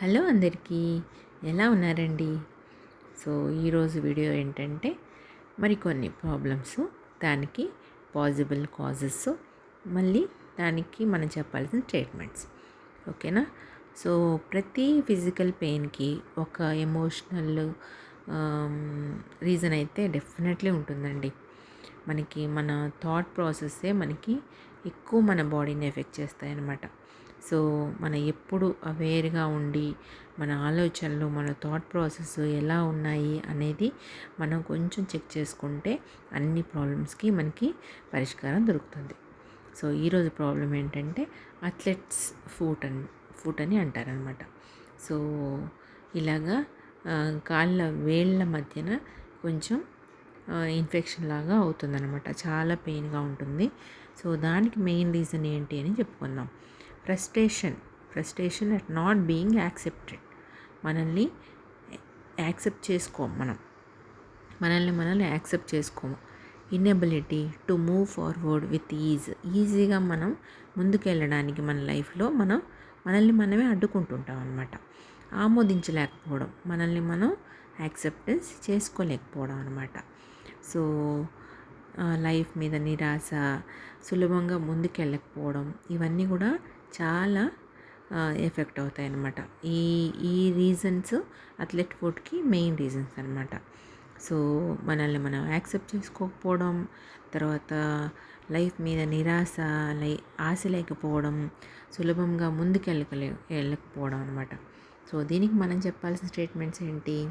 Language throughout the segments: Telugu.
హలో అందరికీ ఎలా ఉన్నారండి? సో ఈరోజు వీడియో ఏంటంటే మరికొన్ని ప్రాబ్లమ్స్ దానికి పాసిబుల్ కాజెస్ మళ్ళీ దానికి మనం చెప్పాల్సిన ట్రీట్మెంట్స్ ఓకేనా? సో ప్రతి ఫిజికల్ పెయిన్కి ఒక ఎమోషనల్ రీజన్ అయితే డెఫినెట్లీ ఉంటుందండి. మనకి మన థాట్ ప్రాసెస్సే మనకి ఎక్కువ మన బాడీని ఎఫెక్ట్ చేస్తాయి అన్నమాట సో మన ఎప్పుడు అవేర్గా ఉండి మన ఆలోచనలు మన థాట్ ప్రాసెస్ ఎలా ఉన్నాయి అనేది మనం కొంచెం చెక్ చేసుకుంటే అన్ని ప్రాబ్లమ్స్కి మనకి పరిష్కారం దొరుకుతుంది. సో ఈరోజు ప్రాబ్లం ఏంటంటే అథ్లెట్స్ ఫూట్ అని ఫుట్ అని అంటారనమాట. సో ఇలాగా కాళ్ళ వేళ్ళ మధ్యన కొంచెం ఇన్ఫెక్షన్ లాగా అవుతుందన్నమాట చాలా పెయిన్గా ఉంటుంది. సో దానికి మెయిన్ రీజన్ ఏంటి అని చెప్పుకుందాం. Frustration frustration at not being accepted మనల్ని యాక్సెప్ట్ చేసుకోం మనం. మనల్ని మనల్ని యాక్సెప్ట్ చేసుకోము. Inability to move forward with ease ఈజీగా మనం ముందుకెళ్ళడానికి మన లైఫ్లో మనం మనల్ని మనమే అడ్డుకుంటుంటాం అనమాట ఆమోదించలేకపోవడం మనల్ని మనం యాక్సెప్టెన్స్ చేసుకోలేకపోవడం అనమాట సో లైఫ్ మీద నిరాశ సులభంగా ముందుకెళ్ళకపోవడం ఇవన్నీ కూడా చాలా ఎఫెక్ట్ అవుతాయి అన్నమాట ఈ ఈ రీజన్స్ అథ్లెట్ ఫుడ్కి మెయిన్ రీజన్స్ అనమాట సో మనల్ని మనం యాక్సెప్ట్ చేసుకోకపోవడం తర్వాత లైఫ్ మీద నిరాశ లై ఆశ లేకపోవడం సులభంగా ముందుకెళ్ళకలే వెళ్ళకపోవడం అనమాట సో దీనికి మనం చెప్పాల్సిన స్టేట్మెంట్స్ ఏంటి?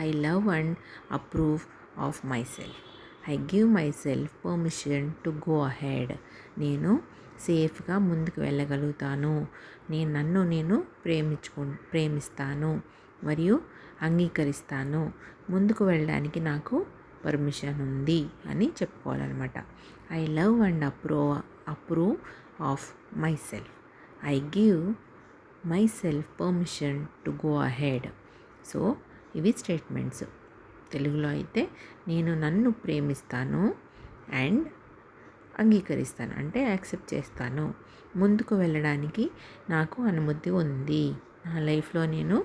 I love and approve of myself. I give myself permission to go ahead నేను సేఫ్గా ముందుకు వెళ్ళగలుగుతాను. నేను నన్ను నేను ప్రేమించుకు ప్రేమిస్తాను మరియు అంగీకరిస్తాను. ముందుకు వెళ్ళడానికి నాకు పర్మిషన్ ఉంది అని చెప్పుకోవాలన్నమాట. I love and approve approve of myself I give myself permission to go ahead so ఇవి స్టేట్మెంట్స్ తెలుగులో అయితే నేను నన్ను ప్రేమిస్తాను అండ్ అంగీకరిస్తాను అంటే యాక్సెప్ట్ చేస్తాను. ముందుకు వెళ్ళడానికి నాకు అనుమతి ఉంది. నా లైఫ్లో నేను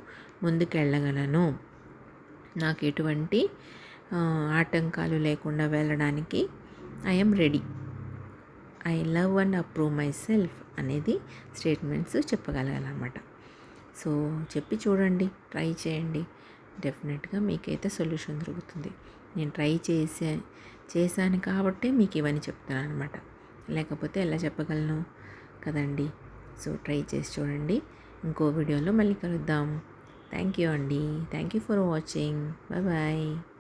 ముందుకు వెళ్ళగలను నాకు ఎటువంటి ఆటంకాలు లేకుండా వెళ్ళడానికి I'm ready I love and approve myself అనేది స్టేట్మెంట్స్ చెప్పగలగాలన్నమాట. సో చెప్పి చూడండి ట్రై చేయండి. డెఫినెట్గా మీకైతే సొల్యూషన్ దొరుకుతుంది. నేను ట్రై చేసే చేశాను కాబట్టి మీకు ఇవన్నీ చెప్తున్నాను అనమాట లేకపోతే ఎలా చెప్పగలను కదండి? సో ట్రై చేసి చూడండి. ఇంకో వీడియోలో మళ్ళీ కలుద్దాం. థ్యాంక్ యూ అండి. Thank you for watching. Bye bye.